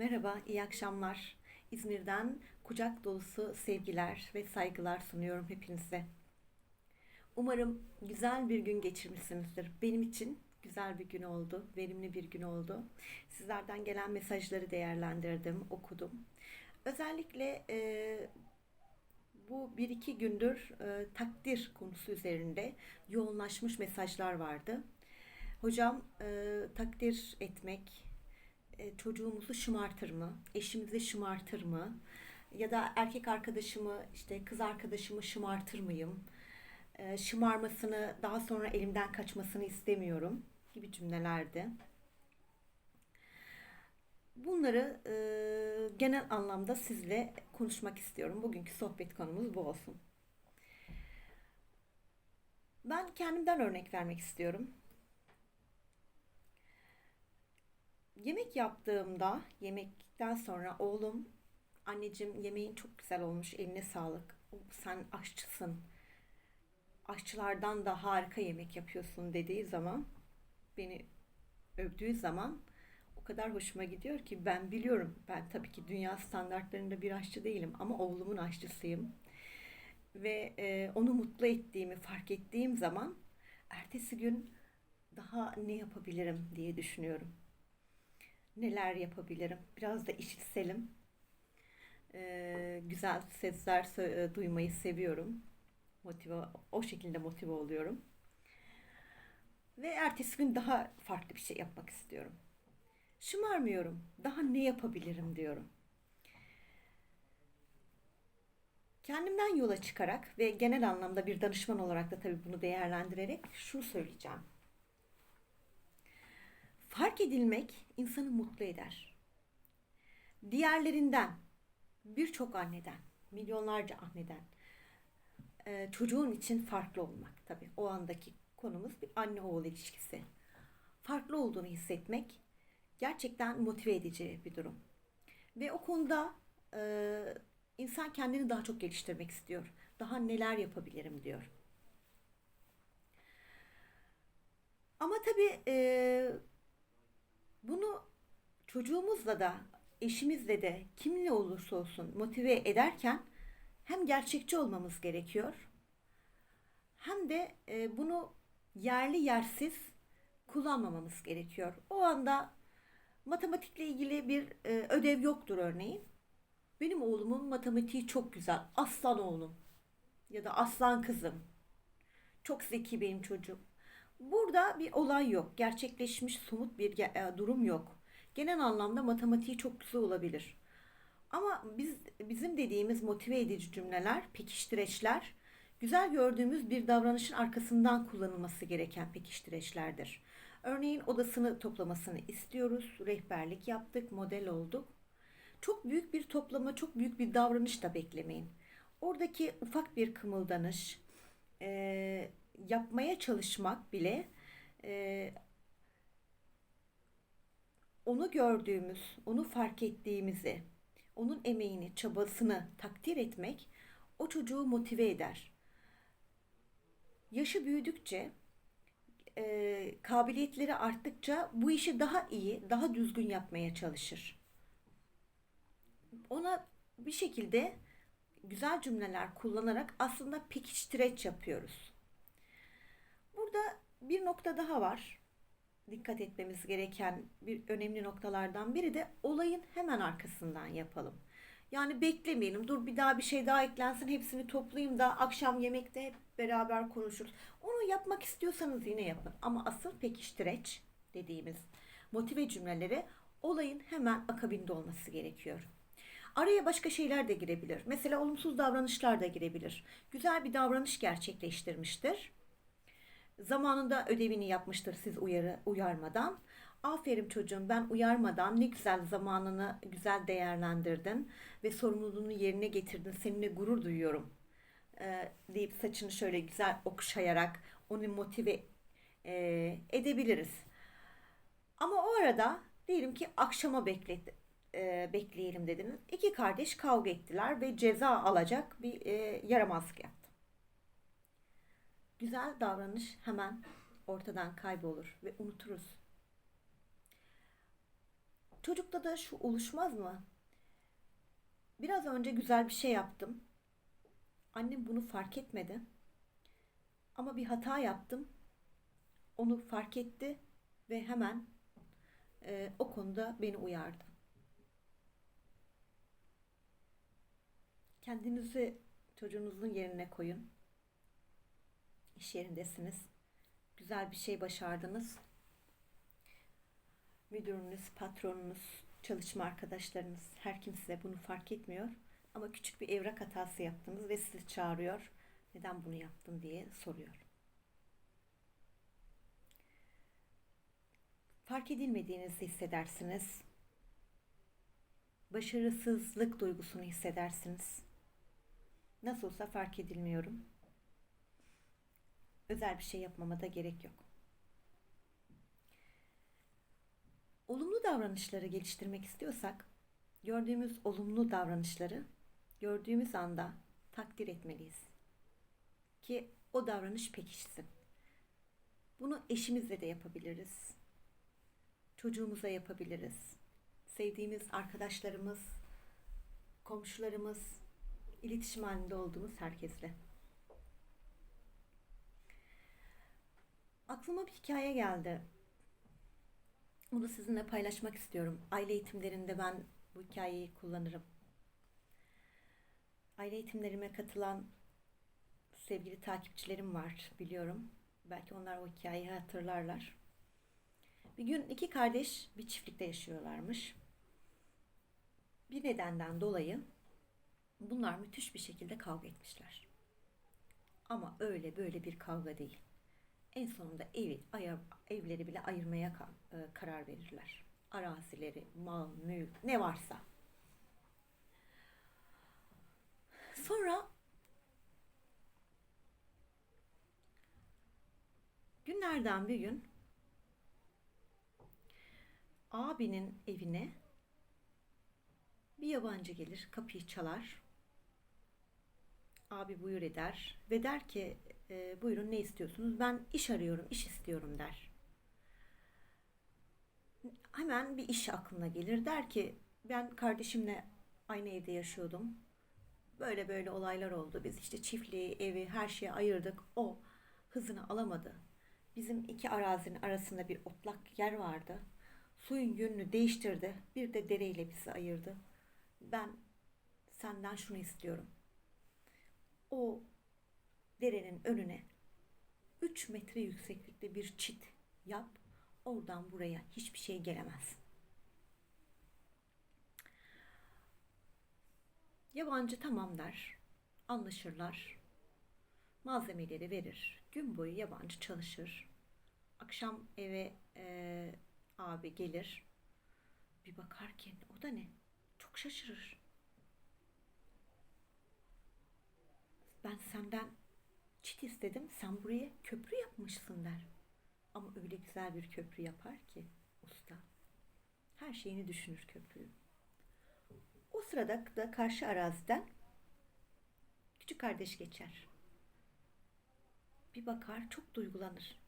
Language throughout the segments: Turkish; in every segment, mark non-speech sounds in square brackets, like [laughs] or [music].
Merhaba, iyi akşamlar. İzmir'den kucak dolusu sevgiler ve saygılar sunuyorum hepinize. Umarım güzel bir gün geçirmişsinizdir. Benim için güzel bir gün oldu, verimli bir gün oldu. Sizlerden gelen mesajları değerlendirdim, okudum. Özellikle e, bu bir iki gündür e, takdir konusu üzerinde yoğunlaşmış mesajlar vardı. Hocam e, takdir etmek, çocuğumuzu şımartır mı? Eşimizi şımartır mı? Ya da erkek arkadaşımı, işte kız arkadaşımı şımartır mıyım? E, şımarmasını, daha sonra elimden kaçmasını istemiyorum gibi cümlelerdi. Bunları e, genel anlamda sizle konuşmak istiyorum. Bugünkü sohbet konumuz bu olsun. Ben kendimden örnek vermek istiyorum. Yemek yaptığımda, yemekten sonra oğlum, anneciğim yemeğin çok güzel olmuş, eline sağlık. Sen aşçısın. Aşçılardan da harika yemek yapıyorsun dediği zaman, beni övdüğü zaman o kadar hoşuma gidiyor ki ben biliyorum. Ben tabii ki dünya standartlarında bir aşçı değilim ama oğlumun aşçısıyım. Ve e, onu mutlu ettiğimi fark ettiğim zaman ertesi gün daha ne yapabilirim diye düşünüyorum neler yapabilirim? Biraz da işitselim. Ee, güzel sesler e, duymayı seviyorum. Motive, o şekilde motive oluyorum. Ve ertesi gün daha farklı bir şey yapmak istiyorum. Şımarmıyorum. Daha ne yapabilirim diyorum. Kendimden yola çıkarak ve genel anlamda bir danışman olarak da tabii bunu değerlendirerek şunu söyleyeceğim. Fark edilmek insanı mutlu eder. Diğerlerinden, birçok anneden, milyonlarca anneden e, çocuğun için farklı olmak tabii. O andaki konumuz bir anne oğul ilişkisi. Farklı olduğunu hissetmek gerçekten motive edici bir durum. Ve o konuda e, insan kendini daha çok geliştirmek istiyor. Daha neler yapabilirim diyor. Ama tabii e, bunu çocuğumuzla da, eşimizle de, kimle olursa olsun motive ederken hem gerçekçi olmamız gerekiyor, hem de e, bunu yerli yersiz kullanmamamız gerekiyor. O anda matematikle ilgili bir e, ödev yoktur örneğin. Benim oğlumun matematiği çok güzel. Aslan oğlum ya da aslan kızım. Çok zeki benim çocuğum. Burada bir olay yok. Gerçekleşmiş somut bir e, durum yok. Genel anlamda matematiği çok güzel olabilir. Ama biz bizim dediğimiz motive edici cümleler, pekiştireçler güzel gördüğümüz bir davranışın arkasından kullanılması gereken pekiştireçlerdir. Örneğin odasını toplamasını istiyoruz. Rehberlik yaptık, model olduk. Çok büyük bir toplama, çok büyük bir davranış da beklemeyin. Oradaki ufak bir kımıldanış, e, yapmaya çalışmak bile e, onu gördüğümüz, onu fark ettiğimizi, onun emeğini, çabasını takdir etmek o çocuğu motive eder. Yaşı büyüdükçe, e, kabiliyetleri arttıkça bu işi daha iyi, daha düzgün yapmaya çalışır. Ona bir şekilde güzel cümleler kullanarak aslında pekiştireç yapıyoruz. Burada bir nokta daha var. Dikkat etmemiz gereken bir önemli noktalardan biri de olayın hemen arkasından yapalım. Yani beklemeyelim. Dur bir daha bir şey daha eklensin. Hepsini toplayayım da akşam yemekte hep beraber konuşuruz. Onu yapmak istiyorsanız yine yapın. Ama asıl pekiştireç dediğimiz motive cümleleri olayın hemen akabinde olması gerekiyor. Araya başka şeyler de girebilir. Mesela olumsuz davranışlar da girebilir. Güzel bir davranış gerçekleştirmiştir Zamanında ödevini yapmıştır siz uyarı, uyarmadan. Aferin çocuğum ben uyarmadan ne güzel zamanını güzel değerlendirdin ve sorumluluğunu yerine getirdin. Seninle gurur duyuyorum ee, deyip saçını şöyle güzel okşayarak onu motive e, edebiliriz. Ama o arada diyelim ki akşama beklet, e, bekleyelim dediniz. İki kardeş kavga ettiler ve ceza alacak bir e, yaramazlık yaptı güzel davranış hemen ortadan kaybolur ve unuturuz. Çocukta da şu oluşmaz mı? Biraz önce güzel bir şey yaptım. Annem bunu fark etmedi. Ama bir hata yaptım. Onu fark etti ve hemen e, o konuda beni uyardı. Kendinizi çocuğunuzun yerine koyun. İş yerindesiniz. Güzel bir şey başardınız. Müdürünüz, patronunuz, çalışma arkadaşlarınız her kimse bunu fark etmiyor. Ama küçük bir evrak hatası yaptınız ve sizi çağırıyor. Neden bunu yaptın diye soruyor. Fark edilmediğinizi hissedersiniz. Başarısızlık duygusunu hissedersiniz. Nasıl olsa fark edilmiyorum. Özel bir şey yapmama da gerek yok. Olumlu davranışları geliştirmek istiyorsak, gördüğümüz olumlu davranışları gördüğümüz anda takdir etmeliyiz. Ki o davranış pekişsin. Bunu eşimizle de yapabiliriz. Çocuğumuza yapabiliriz. Sevdiğimiz arkadaşlarımız, komşularımız, iletişim halinde olduğumuz herkesle. Aklıma bir hikaye geldi. Bunu sizinle paylaşmak istiyorum. Aile eğitimlerinde ben bu hikayeyi kullanırım. Aile eğitimlerime katılan sevgili takipçilerim var biliyorum. Belki onlar o hikayeyi hatırlarlar. Bir gün iki kardeş bir çiftlikte yaşıyorlarmış. Bir nedenden dolayı bunlar müthiş bir şekilde kavga etmişler. Ama öyle böyle bir kavga değil. En sonunda evi, ayır, evleri bile ayırmaya e, karar verirler. Arazileri, mal, mülk, ne varsa. Sonra günlerden bir gün abinin evine bir yabancı gelir, kapıyı çalar. Abi buyur eder ve der ki e, buyurun ne istiyorsunuz? Ben iş arıyorum, iş istiyorum der. Hemen bir iş aklına gelir. Der ki ben kardeşimle aynı evde yaşıyordum. Böyle böyle olaylar oldu. Biz işte çiftliği, evi, her şeyi ayırdık. O hızını alamadı. Bizim iki arazinin arasında bir otlak yer vardı. Suyun yönünü değiştirdi. Bir de dereyle bizi ayırdı. Ben senden şunu istiyorum. O derenin önüne 3 metre yükseklikte bir çit yap. Oradan buraya hiçbir şey gelemez. Yabancı tamam der. Anlaşırlar. Malzemeleri verir. Gün boyu yabancı çalışır. Akşam eve e, abi gelir. Bir bakar ki o da ne? Çok şaşırır. Ben senden çit istedim. Sen buraya köprü yapmışsın der. Ama öyle güzel bir köprü yapar ki usta. Her şeyini düşünür köprüyü. O sırada da karşı araziden küçük kardeş geçer. Bir bakar çok duygulanır.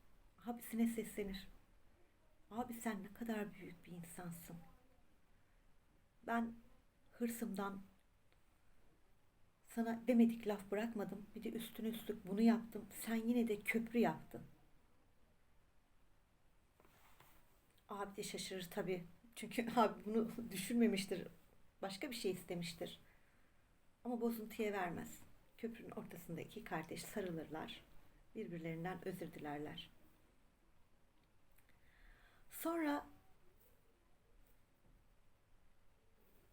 Abisine seslenir. Abi sen ne kadar büyük bir insansın. Ben hırsımdan sana demedik laf bırakmadım. Bir de üstüne üstlük bunu yaptım. Sen yine de köprü yaptın. Abi de şaşırır tabii. Çünkü [laughs] abi bunu düşünmemiştir. Başka bir şey istemiştir. Ama bozuntuya vermez. Köprünün ortasında iki kardeş sarılırlar. Birbirlerinden özür dilerler. Sonra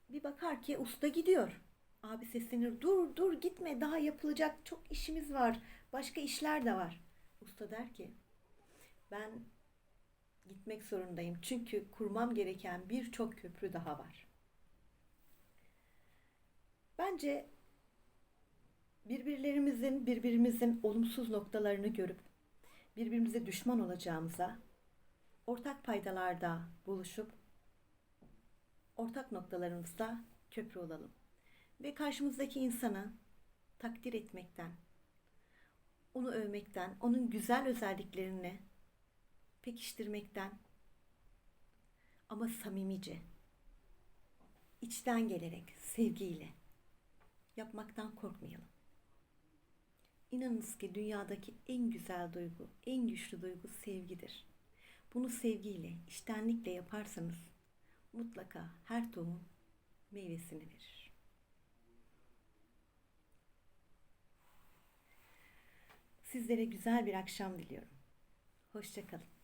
bir bakar ki usta gidiyor. Abi seslenir dur dur gitme daha yapılacak çok işimiz var. Başka işler de var. Usta der ki ben gitmek zorundayım. Çünkü kurmam gereken birçok köprü daha var. Bence birbirlerimizin birbirimizin olumsuz noktalarını görüp birbirimize düşman olacağımıza ortak paydalarda buluşup ortak noktalarımızda köprü olalım ve karşımızdaki insanı takdir etmekten, onu övmekten, onun güzel özelliklerini pekiştirmekten ama samimice, içten gelerek, sevgiyle yapmaktan korkmayalım. İnanınız ki dünyadaki en güzel duygu, en güçlü duygu sevgidir. Bunu sevgiyle, içtenlikle yaparsanız mutlaka her tohum meyvesini verir. Sizlere güzel bir akşam diliyorum. Hoşçakalın.